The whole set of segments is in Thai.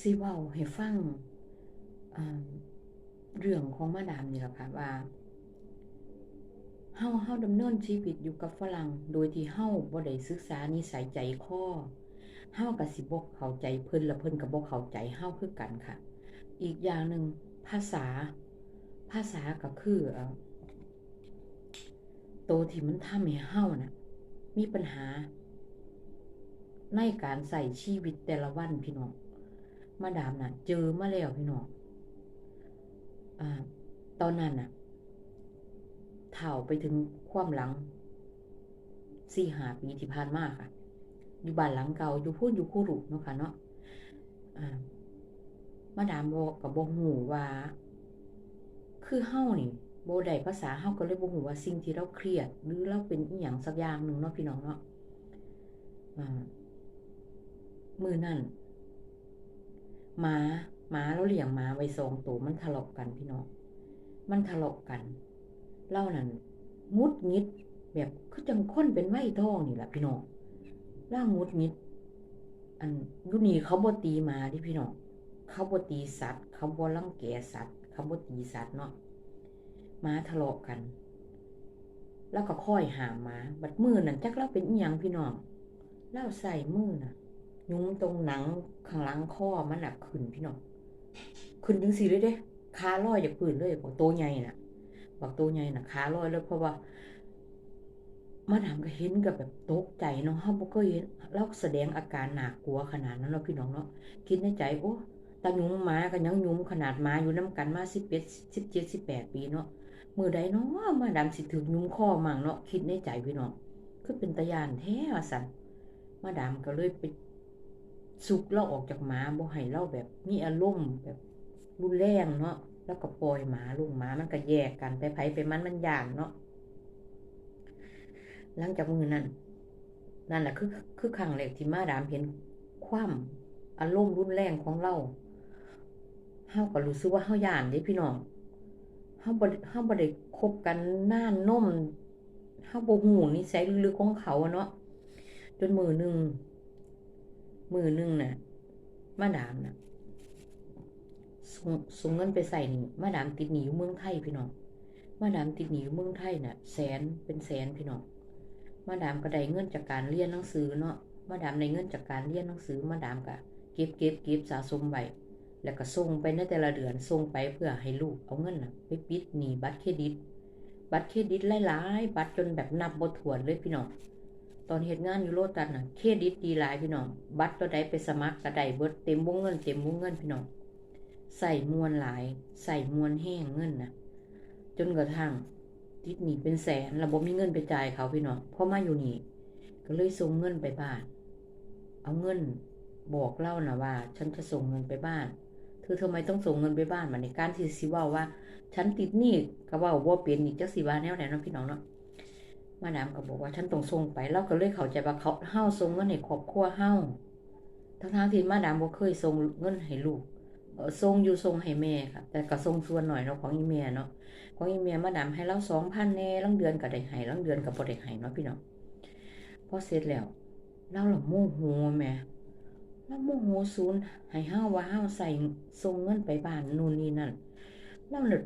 สิเว้าให้ฟังเรื่องของมาดามนี่แหละค่ะว่าเฮาเฮาดำเนินชีวิตอยู่กับฝรั่งโดยที่เฮาบ่ได้ศึกษานิสัยใจคอเฮาก็สิบ่เข้าใจเพิ่นละเพิ่นก็บ่เข้าใจเฮาคือกันค่ะ อีกอย่างหนึ่งภาษา ภาษาก็คือเอ่อตัวที่มันทำให้เฮาน่ะมีปัญหา ในการใส่ชีวิตแต่ละวันพี่น้องมาดามน่ะ เจอมาแล้วพี่น้องอ่า ตอนนั้นน่ะเท่าไปถึงความหลังสี่หาปีที่ผ่านมาค่ะ อยู่บ้านหลังเก่าอยู่พูดอยู่คู่รุเนาะค่ะเนาะมาดามบอกกับบ่ฮู้ว่า คือเฮ้านี่บ่ได้ภาษาเฮ้าก็เลยบ่ฮู้ว่าสิ่งที่เราเครียด หรือเราเป็นอีหยังสักอย่างหนึ่งเนาะพี่น้องเนาะ มือนั้นหมาหมาเราเลี้ยงหมาไว้2ตัวมันทะเลาะกันพี่น้องมันทะเลาะกันเล่านั่นงุดงิด แบบคือจังค้นเป็นไม้ทองนี่แหละพี่น้องล่างุดงิด อันยู่นี่เขาบตีมาดิพี่น้องเขาบตีสัตว์ เขาบ่รังแกสัตว์ เขาบตีสัตว์เนาะหมาทะเลาะกัน แล้วก็ค่อยหามมา บัดมือนั่นจักเราเป็นอีหยังพี่น้องเล่าใส่มือน่ะ ยุ้มตรงหนังข้างหลังคอมันน่ะขึ้นพี่น้องขึ้นจังซี่เลยเด้ขาลอยจากพื้นเลยบอกตัวใหญ่น่ะบอกตัวใหญ่น่ะขาลอยเลยเพราะว่ามาดามก็เห็นกับแบบตกใจเนาะเฮาบ่เคยเห็นเราแสดงอาการหน่ากลัวขนาดนั้นเนาะพี่น้องเนาะคิดในใจโอ้ตาหยุมมาก็ยังหยุมขนาดมาอยู่นํกันมา11 17 18ปีเนาะมือใดเนาะมาดาสิถึกหยุมคอมั่งเนาะคิดในใจพี่น้องคือเป็นตายานแท้ว่าซั่นมาดามก็เลยไป สุกเราออกจากหมาบ่ให้เราแบบมีอารมณ์แบบรุนแรงเนาะแล้วก็ปล่อยหมาลูกหมามันก็แยกกันไปไผไปมันมันย่านเนาะหลังจากมือนั้นนั่นแหละคือคือครั้งแรกที่มาดามเห็นความอารมณ์รุนแรงของเราเฮาก็รู้สึกว่าเฮาย่านเด้พี่น้องเฮาบ่เฮาบ่ได้คบกันนานนมเฮาบ่ฮู้นิสัยลึกๆของเขาเนาะจนมือหนึง มือหนึงน่ะมาดามน่ะส่งส่งเงินไปใส่หนี้มาดามติดหนีอยู่เมืองไทยพี่น้องมาดามติดหนีอยู่เมืองไทยน่ะ แสนเป็นแสนพี่น้องมาดามก็ได้เงินจากการเรียนหนังสือเนาะมาดามได้เงินจากการเรียนหนังสือมาดามก็เก็บเก็บเก็บสะสมไว้แล้วก็ส่งไปในแต่ละเดือนส่งไปเพื่อให้ลูกเอาเงินน่ะ ไปปิดหนี้บัตรเครดิต บัตรเครดิตหลายๆบัตรจนแบบนับบ่ถ้วนเลยพี่น้อง ตอนเฮ็ดงานอยู่โลตัสน่ะเครดิตดีหลายพี่น้อง บัตรตัวใดไปสมัครก็ได้เบิดเต็มวงเงินเต็มวงเงินพี่น้อง ใส่มวลหลาย ใส่มวลแห้งเงินนะจนกระทั่งติดหนี้เป็นแสนแล้วบ่มีเงินไปจ่ายเขาพี่น้องพอมาอยู่นี่ ก็เลยส่งเงินไปบ้าน เอาเงินบอกเล่านะว่า ฉันจะส่งเงินไปบ้านเธอทำไมต้องส่งเงินไปบ้านมาในการที่สิว่าว่า ฉันติดหนี้ก็ว่าบ่เป็นอีกจักสิว่าแนวไหนเนาะพี่น้องเนาะ มาดามก็บอกว่าฉันต้องส่งไปเราก็เลยเข้าใจว่าเขาเฮาส่งเงินให้ครอบครัวเฮาทั้งๆที่มาดามบ่เคยส่งเงินให้ลูกส่งอยู่ส่งให้แม่ค่ะ แต่ก็ส่งส่วนหน่อยเนาะของอีแม่เนาะของอีเมียมาดามให้เราสองพันแน่ลังเดือนก็ได้ให้ลังเดือนก็บ่ได้ให้เนาะพี่น้องพอเสร็จแล้วเราละโมโหแม่เราโมโหศูนย์ให้เฮาว่าเฮาใส่ส่งเงินไปบ้านนู่นนี่นั่นเราน่ะ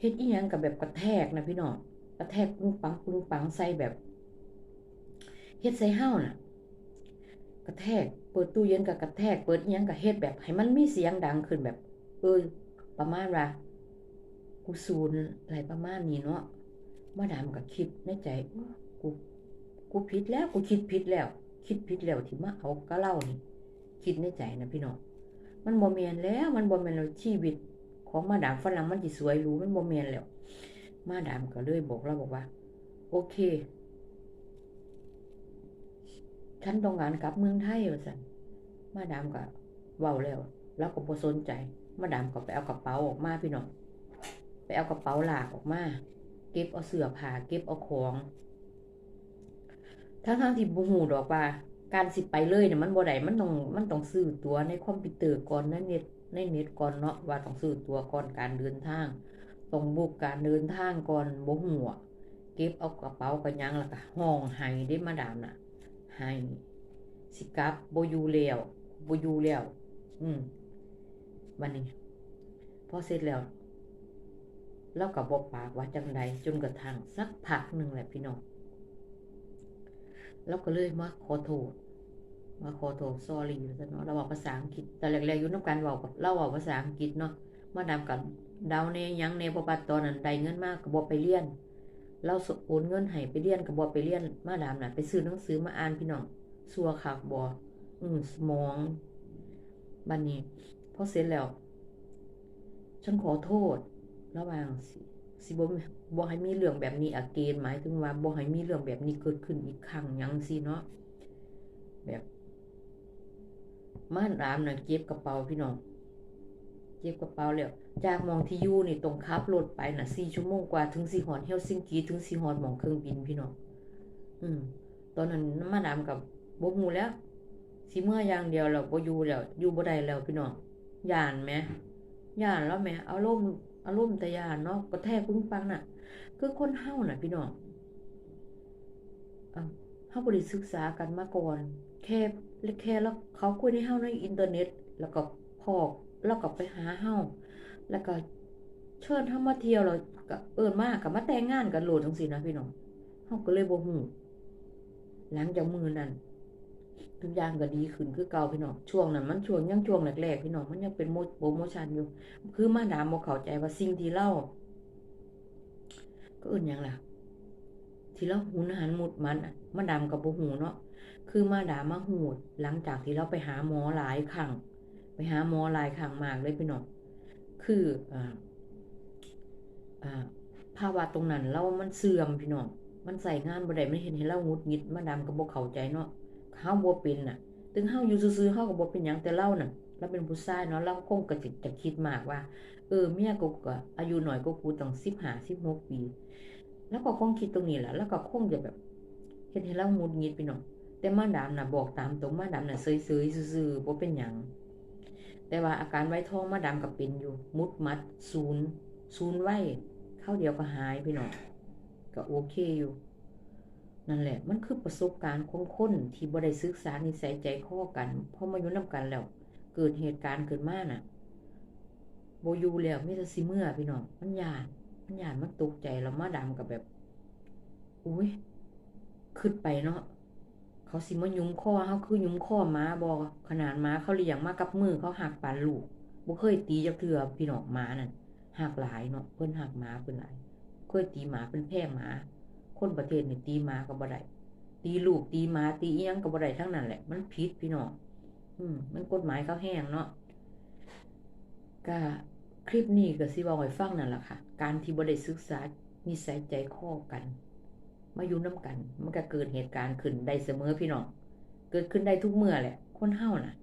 เฮ็ดอีหยังกับแบบกระแทกนะพี่น้อ กระแทกปึ้งปังปึ้งปังใส่แบบเฮ็ดใส่เฮาน่ะ กระแทก เปิดตู้เย็นกับกระแทก เปิดยังกับเฮ็ดแบบให้มันมีเสียงดังขึ้นแบบ เออประมาณว่ากูซูนอะไรประมาณนี้เนาะมาดามก็คิดในใจกูกูผิดแล้วกูคิดผิดแล้ว คิดผิดแล้วที่มาเอากะเล่านี่คิดในใจนะพี่น้องมันบ่แม่นแล้ว มันบ่แม่นแล้วชีวิตของมาดามฝรั่งมันสิสวยหรูมันบ่แม่นแล้ว มาดามก็เลยบอกเราบอกว่า โอเค ฉันต้องการกลับเมืองไทยว่าซั่นมาดามก็เว้าแล้วเราก็บ่สนใจ มาดามก็ไปเอากระเป๋าออกมาพี่น้องไปเอากระเป๋าหลากออกมา เก็บเอาเสื้อผ้าเก็บเอาของทั้งๆที่บ่ฮู้ดอกว่า การสิไปเลยเนี่ยมันบ่ได้มันต้องมันต้องซื้อตัวในคอมพิวเตอร์ก่อนในเน็ตในเน็ตก่อนเนาะว่าต้องซื้อตัวก่อนการเดินทาง ต้องบุกการเดินทางก่อนบ่ฮู้อะเก็บเอากระเป๋าก็ยังแล้วก็ห้องไห้เด้มาดามน่ะไห้สิกลับบ่อยู่แล้วบ่อยู่แล้วอืมวันนี้พอเสร็จแล้วเราก็บอกปากว่าจังใดจนกระทั่งสักพักหนึ่งแหละพี่น้องเราก็เลยมาขอโทษมาขอโทษ sorry ซะเนาะเราบอกภาษาอังกฤษแต่แรกๆอยู่น้ำกันเว้ากับเราเว้าภาษาอังกฤษเนาะมาดามกับ ดาวเนยังเนบ่ปัดตอนนั้นได้เงินมากกบ่ไปเรียนเราสโอนเงินให้ไปเรียนก็บ่ไปเรียนมาดามน่ะไปซื้อหนังสือมาอ่านพี่น้องซัวคักบ่อืมสมองบัดนี้พอเสร็จแล้ว ฉันขอโทษ ระหว่างสิสิบบ่ให้มีเรื่องแบบนี้อาเกนหมายถึงว่าบ่ให้มีเรื่องแบบนี้เกิดขึ้นอีกครั้งยังสิเนาะแบบม่านรามน่ะเก็บกระเป๋าพี่น้อง ก็บกระเป๋าแล้ว จากมองที่ยู่นี่ตรงขับรถไปน่ะ4ชั่วโมงกว่าถึงสิฮอดเฮลซิงกิถึงสิฮอดมองเครื่องบินพี่น้องอืม ตอนนั้นมาดามกับบ่ฮู้แล้วสิเมื่ออย่างเดียวแล้วบ่อยู่แล้วอยู่บ่ได้แล้วพี่น้องย่านแหมย่านแล้วแหม่อารมณ์อารมณ์แต่ย่านเนาะก็แทกปึ้งปังน่ะ คือคนเฮาน่ะ พี่น้องอ่าเฮาบ่ได้ศึกษากันมาก่อน แค่แค่แล้วเขาคุยในเฮาในอินเทอร์เน็ต แล้วก็พอก แล้วก็ไปหาเฮาแล้วก็เชิญเฮามาเที่ยวแล้วก็เอิ้นมาก็มาแต่งงานกันโหลดจังซี่นะพี่น้องเฮาก็เลยบ่ฮู้หลังจากมือนั้นทุกอย่างก็ดีขึ้นคือเก่าพี่น้องช่วงนั้นมันช่วงยังช่วงแรกๆพี่น้องมันยังเป็นโมโปรโมชั่นอยู่ คือมาดามบ่เข้าใจว่าสิ่งที่เล่าก็อื่นยังล่ะ ที่เราหุนหันหมุดมันอะมาดามกับบ่หูเนาะคือมาดามมาหูดหลังจากที่เราไปหาหมอหลายครั้ง ไปหาหมอหลายครั้งมากเลยพี่น้องคืออ่าอ่าภาวะตรงนั้นเรามันเสื่อมพี่น้องมันใส่งานบ่ได้มันเห็นให้เราหงุดหงิดมาดามก็บ่เข้าใจเนาะเฮาบ่เป็นน่ะ ถึงเฮาอยู่ซื่อๆเฮาก็บ่เป็นหยังแต่เราน่ะเราเป็นผู้ชายเนาะเราคงก็สิจะคิดมากว่า เออเมียกูก็อายุหน้อยกว่ากูตั้ง15 16ปี แล้วก็คงคิดตรงนี้แหละแล้วก็คงจะแบบเฮ็ดให้เราหงุดหงิดพี่น้องแต่มาดามน่ะบอกตามตรงมาดามน่ะเซยๆซื่อๆบ่เป็นหยัง แต่ว่าอาการไว้ท้องมาดามก็เป็นอยู่ มุดมัดศูนย์ศูนย์ไว้เข้าเดียวก็หายพี่น้องก็โอเคอยู่ นั่นแหละ มันคือประสบการณ์ของคนที่บ่ได้ศึกษานิสัยใจคอกันพอมาอยู่นํกันแล้ว เกิดเหตุการณ์ขึ้นมาน่ะโบยูแล้วมีแต่สิเมื่อพี่น้องมันหยานมันหยานมันตกใจแล้วมาดามกับแบบ อุ้ยขึ้นไปเนาะ เขาสิมายุ้มคอเฮาคือยุ้มคอหมาบ่ขนาดหมาเขาเลี้ยงมากับมือเขาหักปานลูกบ่เคยตีจักเทื่อพี่น้องหมานั่นหักหลายเนาะเพิ่นหักหมาเพิ่นหลายเคยตีหมาเป็นแพ้หมา คนประเทศนี่ตีหมาก็บ่ได้ตีลูกตีหมาตีอียังก็บ่ได้ทั้งนั้นแหละ มันผิดพี่น้องอืมมันกฎหมายเขาแห้งเนาะก็คลิปนี้ก็สิเว้าให้ฟังนั่นล่ะค่ะ การที่บ่ได้ศึกษานิสัยใจคอกัน มาอยู่นํกัน มันก็เกิดเหตุการณ์ขึ้นได้เสมอพี่น้อง เกิดขึ้นได้ทุกเมื่อแหละ คนเฮาน่ะ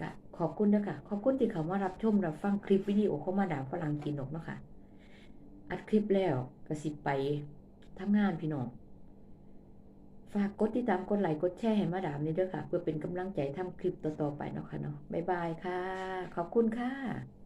ก็ขอบคุณด้อค่ะ ขอบคุณที่เขามารับชมรับฟังคลิปวิดีโอเของมาด่าฝรั่งกินนกเนาะค่ะ อัดคลิปแล้วก็สิบไปทำงานพี่น้อง ฝากกดติดตามกดไลค์กดแชร์ให้มาดามนี่ด้วยค่ะ เพื่อเป็นกำลังใจทำคลิปต่อๆไปเนาะค่ะเนาะบ๊ายบายค่ะ ขอบคุณค่ะ